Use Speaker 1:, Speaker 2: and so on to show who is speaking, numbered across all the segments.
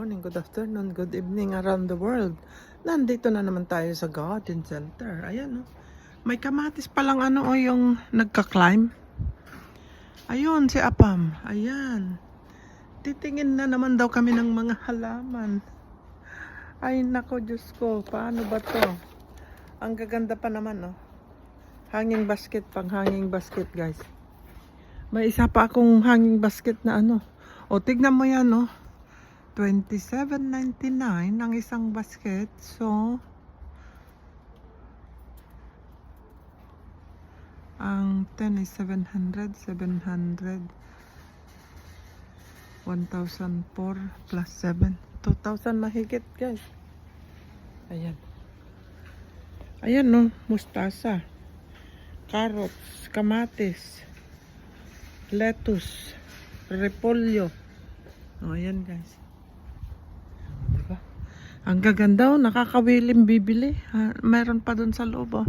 Speaker 1: morning, good afternoon, good evening around the world. Nandito na naman tayo sa garden center. Ayan, oh. May kamatis palang ano, oh, yung nagka-climb. Ayun, si Apam. Ayan. Titingin na naman daw kami ng mga halaman. Ay, nako, Diyos ko. Paano ba to? Ang gaganda pa naman, oh. Hanging basket, pang hanging basket, guys. May isa pa akong hanging basket na ano. O, tignan mo yan, oh. 27.99 ang isang basket. So, ang 10 is 700, 700, 1,004 plus 7. 2,000 mahigit, guys. Ayan. Ayan, no. Mustasa. Carrots, kamatis, lettuce, repolyo. O, ayan, guys. Ang gaganda, oh. Nakakawilim bibili. Meron pa dun sa loob, oh.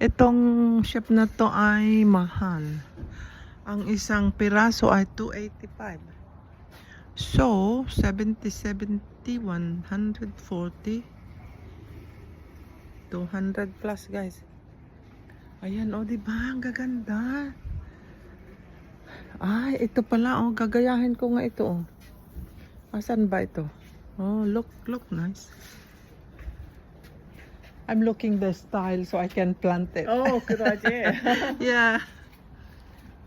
Speaker 1: Itong shop na to ay mahal. Ang isang piraso ay 285. So, 70, 70, 140, 200 plus guys. Ayan, oh, di ba? Ang gaganda. Ay, ito pala, oh, gagayahin ko nga ito, oh. Asan ba ito? Oh, look, look nice. I'm looking the style so I can plant it.
Speaker 2: Oh, good idea.
Speaker 1: yeah.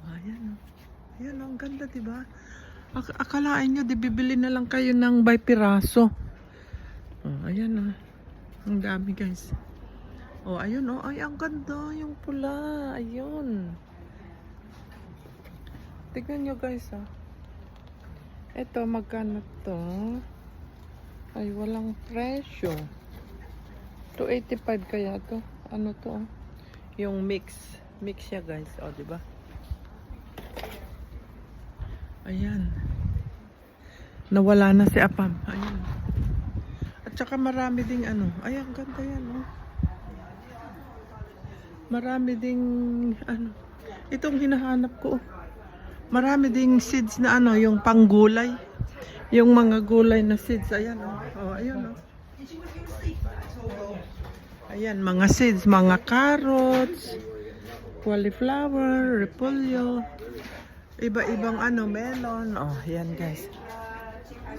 Speaker 1: Ayan, oh. Ayan, oh, ang ganda, di ba? Ak- akalain nyo, di bibili na lang kayo ng by piraso. Oh, ayan, oh. Ang dami, guys. Oh, ayun, oh. Ay, ang ganda. Yung pula. Ayun. Tignan nyo, guys, ah. Ito, magkano to? Ay, walang presyo. 285 kaya to. Ano to? oh? Yung mix. Mix siya, guys. O, di ba? Ayan. Nawala na si Apam. Ayan. At saka marami ding ano. Ay, ang ganda yan, oh. Marami ding ano. Itong hinahanap ko. oh. Marami ding seeds na ano, yung panggulay. Yung mga gulay na seeds. Ayan, oh. Oh, ayan, oh. Ayan, mga seeds, mga carrots, cauliflower, repolyo, iba-ibang ano, melon. Oh, ayan guys.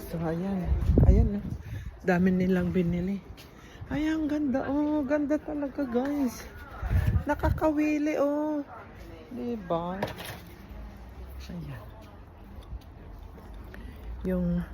Speaker 1: So, ayan. Ayan, oh. Dami nilang binili. Ay, ang ganda. Oh, ganda talaga, guys. Nakakawili, oh. Diba? Ayan. Yung